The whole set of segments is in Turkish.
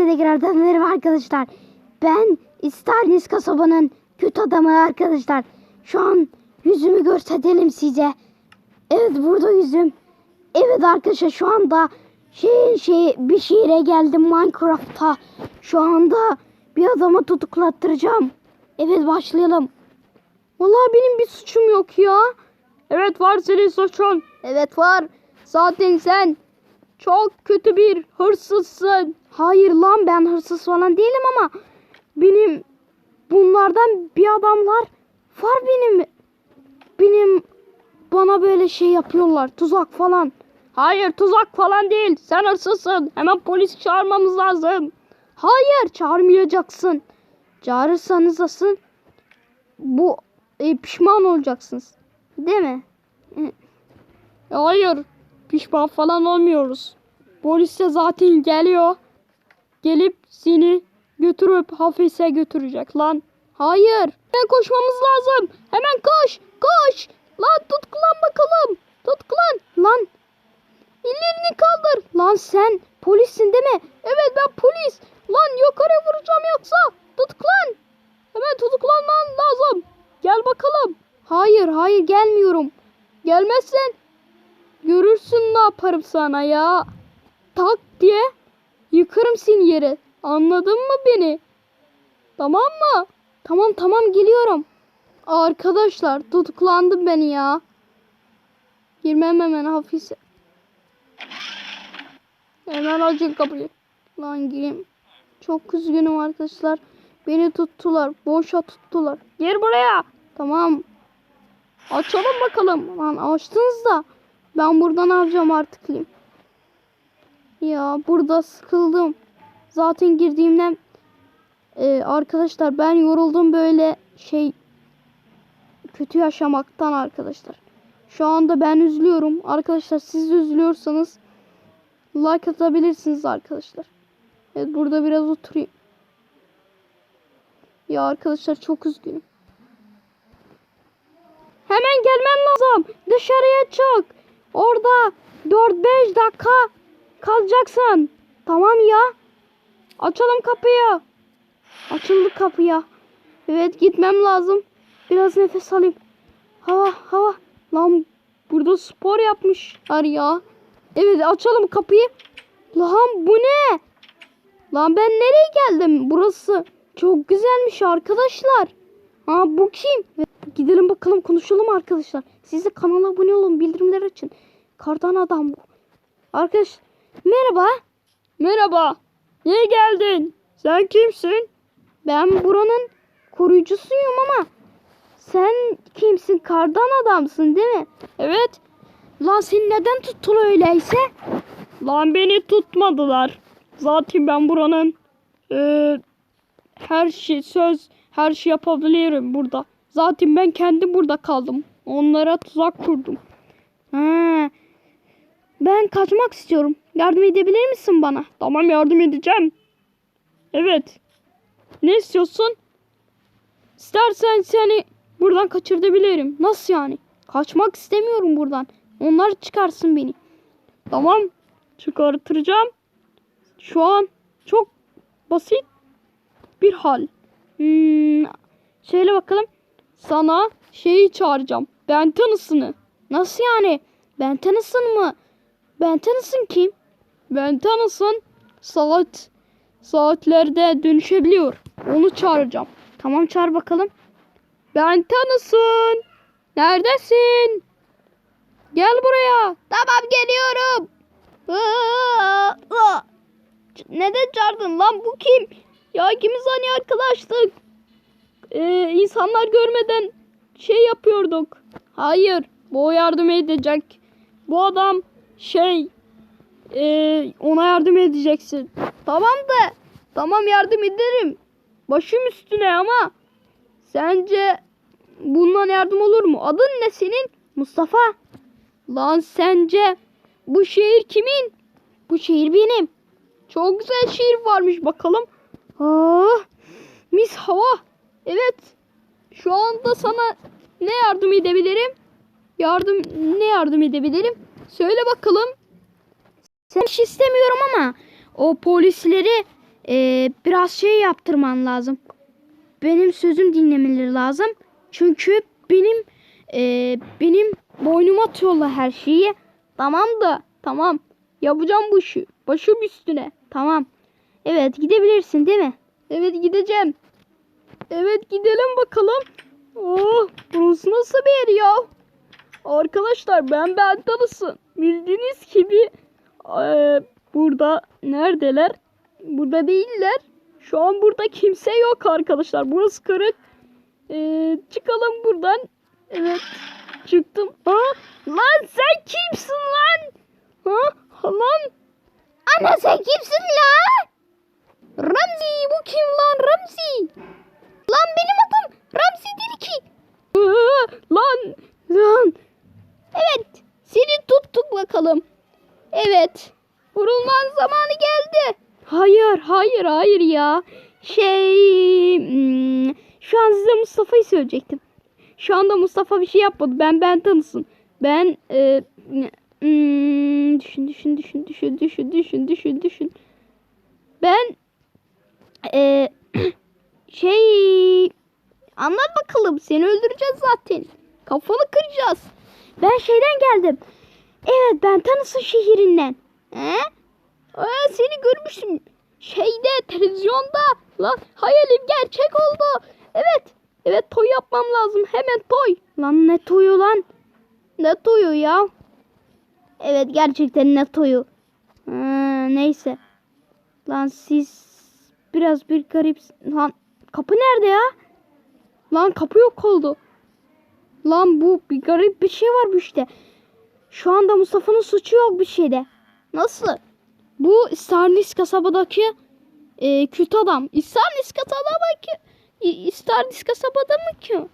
Hepinize tekrardan merhaba arkadaşlar. Ben İstalnis kasabanın kötü adamı arkadaşlar. Şu an yüzümü gösterelim size. Evet burada yüzüm. Evet arkadaşlar şu anda şey şey bir şehire geldim Minecraft'ta. Şu anda bir adamı tutuklattıracağım. Evet başlayalım. Vallahi benim bir suçum yok ya. Evet var senin suçun. Evet var. Zaten sen çok kötü bir hırsızsın. Hayır lan ben hırsız falan değilim ama benim bunlardan bir adamlar var benim benim bana böyle şey yapıyorlar tuzak falan. Hayır tuzak falan değil sen hırsızsın hemen polis çağırmamız lazım. Hayır çağırmayacaksın. Çağırırsanız asın bu e, pişman olacaksınız. Değil mi? Hayır pişman falan olmuyoruz. Polis de zaten geliyor. Gelip seni götürüp hapise götürecek lan. Hayır. Hemen koşmamız lazım. Hemen koş. Koş. Lan tutuklan bakalım. Tutuklan. Lan. Ellerini kaldır. Lan sen polissin değil mi? Evet ben polis. Lan yukarı vuracağım yoksa. Tutuklan. Hemen tutuklanman lazım. Gel bakalım. Hayır hayır gelmiyorum. Gelmezsen görürsün ne yaparım sana ya. Tak diye yıkarım seni yere. Anladın mı beni? Tamam mı? Tamam tamam geliyorum. Arkadaşlar tutuklandım beni ya. Girmem hemen hapise. Hemen açın kapıyı. Lan gireyim. Çok üzgünüm arkadaşlar. Beni tuttular. Boşa tuttular. Gir buraya. Tamam. Açalım bakalım. Lan açtınız da. Ben burada ne yapacağım artık? Ya burada sıkıldım. Zaten girdiğimden Ee, arkadaşlar ben yoruldum böyle şey kötü yaşamaktan arkadaşlar. Şu anda ben üzülüyorum. Arkadaşlar siz üzülüyorsanız like atabilirsiniz arkadaşlar. Evet burada biraz oturayım. Ya arkadaşlar çok üzgünüm. Hemen gelmen lazım. Dışarıya çık. Orada 4-5 dakika kalacaksın. Tamam ya. Açalım kapıyı. Açıldı kapıya. Evet gitmem lazım. Biraz nefes alayım. Hava hava. Lan burada spor yapmışlar ya. Evet açalım kapıyı. Lan bu ne? Lan ben nereye geldim? Burası çok güzelmiş arkadaşlar. Ha bu kim? Gidelim bakalım konuşalım arkadaşlar. Siz de kanala abone olun bildirimler açın. Kardan adam bu. Arkadaş merhaba. Merhaba. Niye geldin? Sen kimsin? Ben buranın koruyucusuyum ama sen kimsin? Kardan adamsın değil mi? Evet. Lan seni neden tuttular öyleyse? Lan beni tutmadılar. Zaten ben buranın eee, her şey söz her şey yapabilirim burada. Zaten ben kendi burada kaldım. Onlara tuzak kurdum. Ha. Ben kaçmak istiyorum. Yardım edebilir misin bana? Tamam yardım edeceğim. Evet. Ne istiyorsun? İstersen seni buradan kaçırtabilirim. Nasıl yani? Kaçmak istemiyorum buradan. Onlar çıkarsın beni. Tamam. Çıkartacağım. Şu an çok basit bir hal. Hmm, şöyle bakalım. Sana şeyi çağıracağım. Ben tanısını. Nasıl yani? Ben tanısın mı? Ben tanısın kim? Ben tanısın. Saat saatlerde dönüşebiliyor. Onu çağıracağım. Tamam çağır bakalım. Ben tanısın. Neredesin? Gel buraya. Tamam geliyorum. Neden çağırdın lan bu kim? Ya ikimiz hani arkadaştık. Ee, insanlar görmeden şey yapıyorduk. Hayır. Bu yardım edecek. Bu adam şey ee, ona yardım edeceksin. Tamam da tamam yardım ederim. Başım üstüne ama sence bundan yardım olur mu? Adın ne senin? Mustafa. Lan sence bu şehir kimin? Bu şehir benim. Çok güzel şehir varmış bakalım. Ah, mis hava. Evet. Şu anda sana ne yardım edebilirim? Yardım ne yardım edebilirim? Söyle bakalım. Sen iş istemiyorum ama o polisleri Ee, biraz şey yaptırman lazım. Benim sözüm dinlemeleri lazım. Çünkü benim ee, benim boynuma atıyorlar her şeyi. Tamam da tamam. Yapacağım bu işi. Başım üstüne. Tamam. Evet gidebilirsin değil mi? Evet gideceğim. Evet gidelim bakalım. Oh burası nasıl bir yer ya? Arkadaşlar ben ben tanısın. Bildiğiniz gibi eee, burada neredeler? Burada değiller. Şu an burada kimse yok arkadaşlar. Burası kırık. Eee, çıkalım buradan. Evet. Çıktım. Ha? Lan sen kimsin lan? Ha? Lan? Ana sen kimsin lan? Ramzi bu kim lan Ramzi? Lan benim adım Ramzi değil ki. Lan lan. Evet seni tuttuk bakalım. Evet. Vurulman zamanı geldi. Hayır hayır hayır ya. Şey hmm, şu an size Mustafa'yı söyleyecektim. Şu anda Mustafa bir şey yapmadı. Ben ben tanısın. Ben e, hmm, düşün düşün düşün düşün düşün düşün düşün düşün. Ben e, şey anlat bakalım seni öldüreceğiz zaten. Kafanı kıracağız. Ben şeyden geldim. Evet ben tanısın şehrinden. He? Aa, seni görmüştüm. Şeyde televizyonda. Lan hayalim gerçek oldu. Evet. Evet toy yapmam lazım. Hemen toy. Lan ne toyu lan? Ne toyu ya? Evet gerçekten ne toyu. Ha, neyse. Lan siz biraz bir garip... Lan kapı nerede ya? Lan kapı yok oldu. Lan bu bir garip bir şey var bu işte. Şu anda Mustafa'nın suçu yok bir şeyde. Nasıl? Bu Starnis kasabadaki e, kötü adam. Starnis kasabada ki İ- Starnis kasabada mı ki?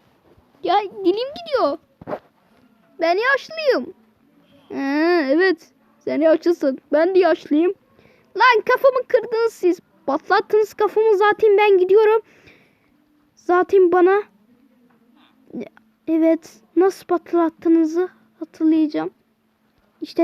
Ya dilim gidiyor. Ben yaşlıyım. Ha, evet. Sen yaşlısın. Ben de yaşlıyım. Lan kafamı kırdınız siz. Patlattınız kafamı zaten ben gidiyorum. Zaten bana Evet nasıl patlattığınızı hatırlayacağım.